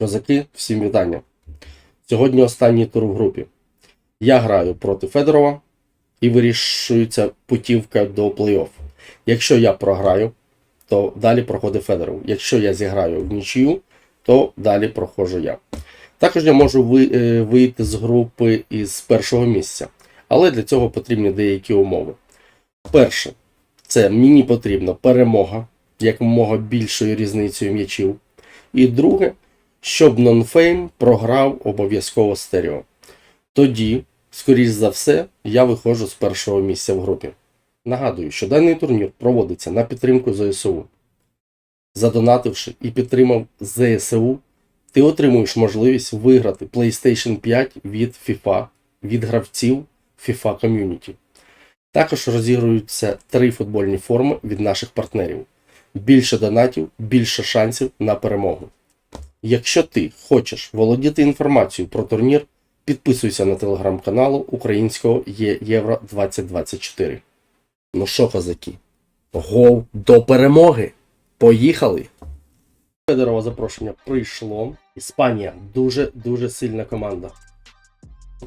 Козаки, всім вітання. Сьогодні останній тур в групі. Я граю проти Федорова і вирішується путівка до плей-офф. Якщо я програю, то далі проходить Федоров. Якщо я зіграю в нічию, то далі проходжу я. Також я можу е, вийти з групи із першого місця, але для цього потрібні деякі умови. Перше, це мені потрібна перемога якомога більшою різницею м'ячів. І друге, щоб нонфейм програв обов'язково стерео. Тоді, скоріш за все, я виходжу з першого місця в групі. Нагадую, що даний турнір проводиться на підтримку ЗСУ. Задонативши і підтримав ЗСУ, ти отримуєш можливість виграти PlayStation 5 від FIFA, від гравців FIFA Community. Також розігруються три футбольні форми від наших партнерів. Більше донатів, більше шансів на перемогу. Якщо ти хочеш володіти інформацією про турнір, підписуйся на телеграм-каналу українського Євро 2024. Ну що, козаки, гол до перемоги! Поїхали! Федорова запрошення прийшло. Іспанія дуже-дуже сильна команда.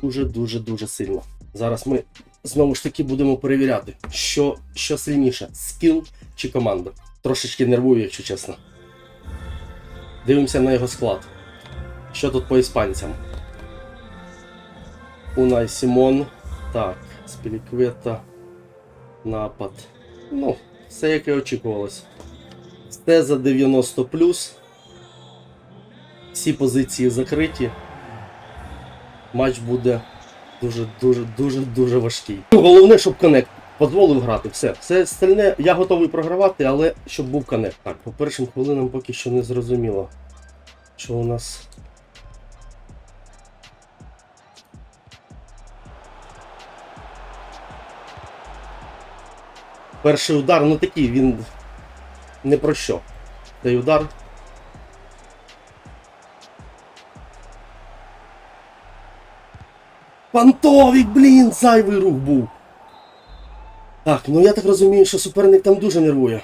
Дуже-дуже дуже сильна. Зараз ми знову ж таки будемо перевіряти, що, що сильніше: скіл чи команда. Трошечки нервую, якщо чесно. Дивимося на його склад. Що тут по іспанцям? Унай Сімон. Так, Спіліквета. Напад. Ну, все як і очікувалось. Все за 90 Всі позиції закриті. Матч буде дуже, дуже, дуже, дуже важкий. Головне, щоб коннект дозволив грати. Все. Все остальне я готовий програвати, але щоб був коннект. Так, по першим хвилинам поки що не зрозуміло. Що у нас. Перший удар, ну такий, він не про що. Цей удар. Пантовік, блін, зайвий рух був. Так, ну я так розумію, що суперник там дуже нервує.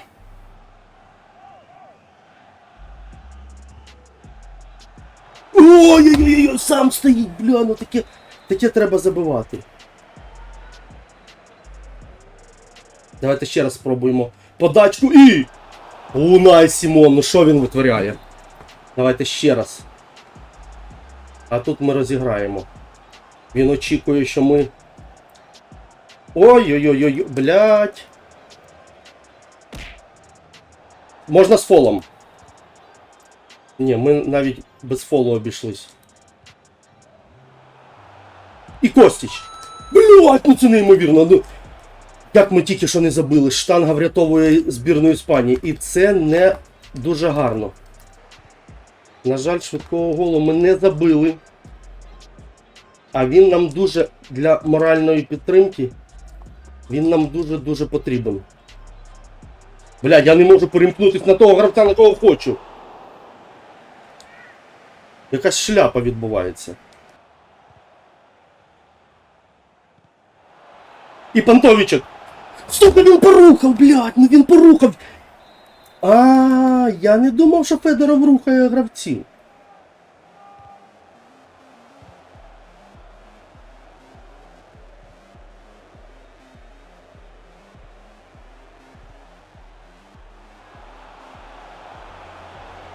Ой-ой-ой, сам стоїть, бля, ну таке, таке треба забивати. Давайте ще раз спробуємо подачку і. Лунай Сімон, ну що він витворяє? Давайте ще раз. А тут ми розіграємо. Він очікує, що ми. Ой-ой-ой, блядь. Можна з фолом. Ні, ми навіть без фолу обійшлись. І Костіч. Блядь, ну це неймовірно. Ну, як ми тільки що не забили, штанга врятовує збірну Іспанії. І це не дуже гарно. На жаль, швидкого голу ми не забили. А він нам дуже для моральної підтримки. Він нам дуже-дуже потрібен. Блядь, я не можу перемкнутися на того гравця, на кого хочу. Якась шляпа відбувається. І Пантовичек. Стоп, ну він порухав, блядь, ну він порухав. А, я не думав, що Федоров рухає гравців.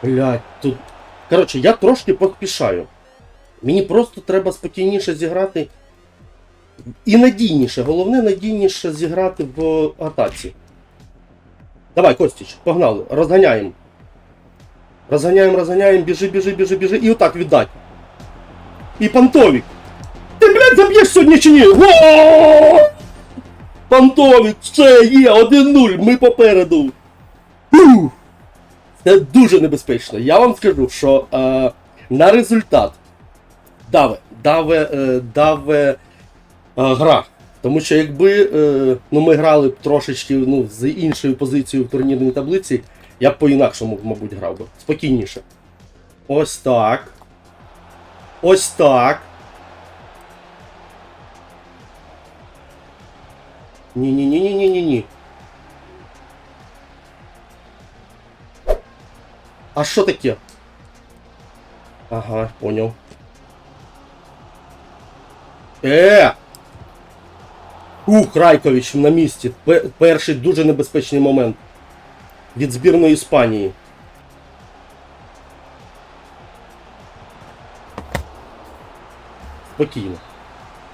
Блядь, тут. Коротше, я трошки поспішаю. Мені просто треба спокійніше зіграти. І надійніше, головне надійніше зіграти в атаці. Давай, Костіч, погнали, розганяємо. Розганяємо, розганяємо, біжи, біжи, біжи, біжи. І отак віддать. І Пантовік. Ти, блядь, заб'єш сьогодні чи ні? О! Пантовік, все, є, 1-0, ми попереду. Ух. Це дуже небезпечно. Я вам скажу, що е, на результат даве, даве, е, даве е, гра. Тому що якби е, ну, ми грали б трошечки ну, з іншою позицією в турнірній таблиці, я б по-інакшому, мабуть, грав би. Спокійніше. Ось так. Ось так. Ні-ні-ні-ні-ні-ні. А що таке? Ага, поняв. Е! Ух, Райкович на місці. Перший дуже небезпечний момент. Від збірної Іспанії. Спокійно.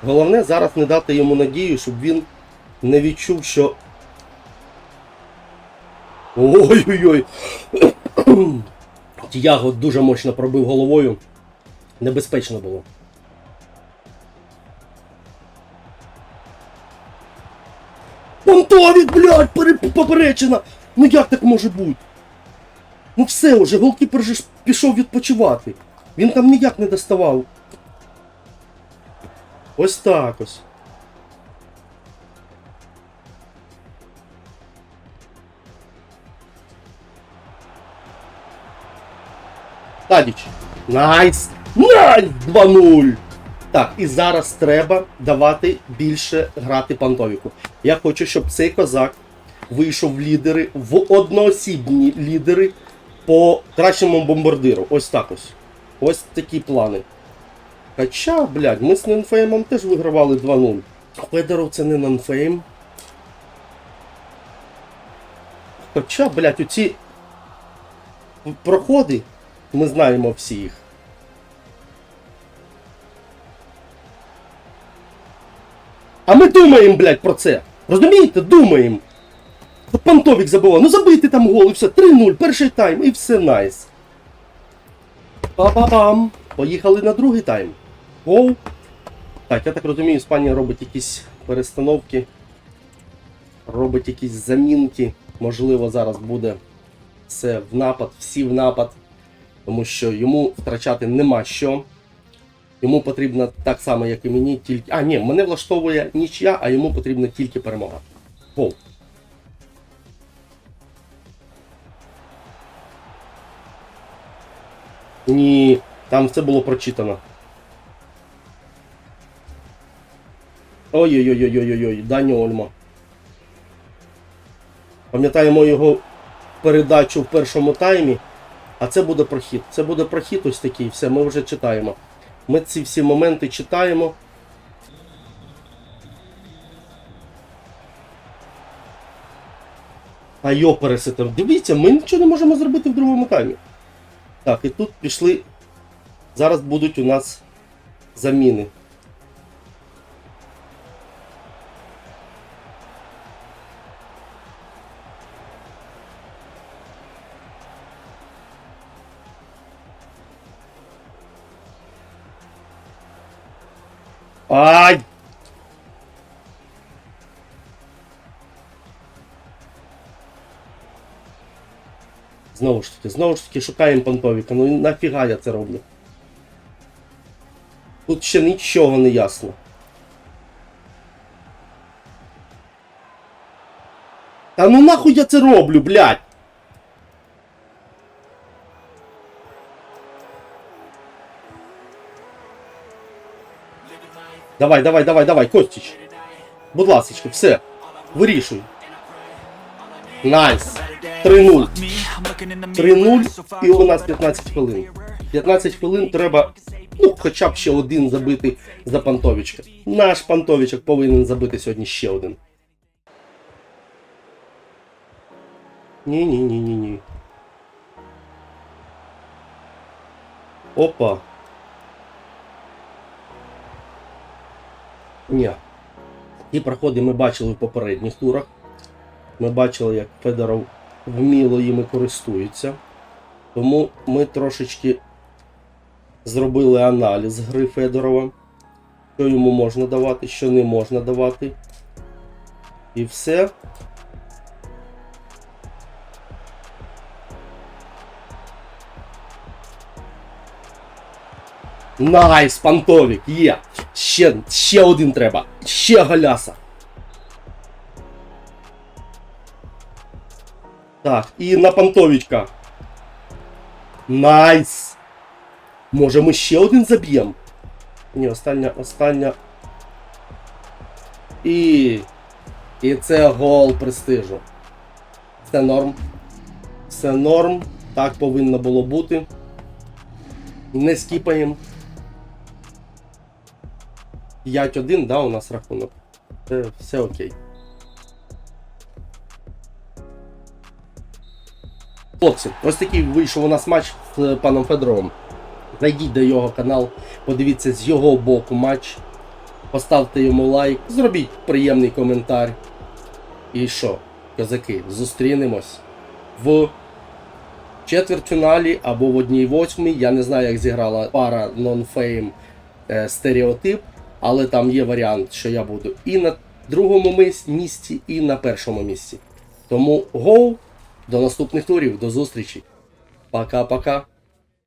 Головне зараз не дати йому надію, щоб він не відчув, що. Ой-ой-ой. Тіаго дуже мощно пробив головою. Небезпечно було. Понтові, блядь, пере... поперечина! Ну як так може бути? Ну все уже, голкіпер же пішов відпочивати. Він там ніяк не доставав. Ось так ось. Тадіч. Найс! Найс! 2-0! Так, і зараз треба давати більше грати пантовіку. Я хочу, щоб цей козак вийшов в лідери, в одноосібні лідери по кращому бомбардиру. Ось так ось. Ось такі плани. Хоча, блядь, ми з Ненфеймом теж вигравали 2-0. Федоров це не Ненфейм. Хоча, блядь, оці проходи, ми знаємо всі їх. А ми думаємо, блядь, про це. Розумієте? Думаємо. Пантовік забував. Ну забийте там гол і все. 3-0, перший тайм і все найс. Па-па-пам. Поїхали на другий тайм. Гол. Так, я так розумію, Іспанія робить якісь перестановки. Робить якісь замінки. Можливо, зараз буде все в напад, всі в напад. Тому що йому втрачати нема що. Йому потрібно так само, як і мені, тільки. А, ні, мене влаштовує нічия, а йому потрібна тільки перемога. Гол. Ні, там все було прочитано. Ой-ой-ой-ой-ой-ой, Дані Ольма. Пам'ятаємо його передачу в першому таймі. А це буде прохід. Це буде прохід ось такий, все, ми вже читаємо. Ми ці всі моменти читаємо. А йо переситив. Дивіться, ми нічого не можемо зробити в другому таймі. Так, і тут пішли. Зараз будуть у нас заміни. Ай! Знову ж таки, знову ж таки шукаємо понтовіка. Ну нафіга я це роблю? Тут ще нічого не ясно. Та ну нахуй я це роблю, блядь! Давай, давай, давай, давай, Костіч. Будь ласочка, все. Вирішуй. Найс. 3-0. 3-0 і у нас 15 хвилин. 15 хвилин треба, ну, хоча б ще один забити за Пантовичка. Наш Пантовичок повинен забити сьогодні ще один. Ні, ні, ні, ні, ні. Опа. Ні. Ті проходи ми бачили в попередніх турах. Ми бачили, як Федоров вміло їми користується. Тому ми трошечки зробили аналіз гри Федорова. Що йому можна давати, що не можна давати. І все. Найс, пантовік, є. Ще, ще один треба. Ще галяса. Так, і на пантовічка. Найс. Може ми ще один заб'ємо? Ні, остання, остання. І. І це гол престижу. Все норм. Все норм. Так повинно було бути. Не скіпаємо. 5-1, да, у нас рахунок. Це все окей. Хлопці, ось такий вийшов у нас матч з паном Федоровим. Зайдіть до його канал, подивіться з його боку матч, поставте йому лайк, зробіть приємний коментар. І що, козаки, зустрінемось в четвертьфіналі або в одній восьмій. Я не знаю, як зіграла пара е, стереотип, але там є варіант, що я буду і на другому місці, і на першому місці. Тому гоу! До наступних турів, до зустрічі. Пока-пока.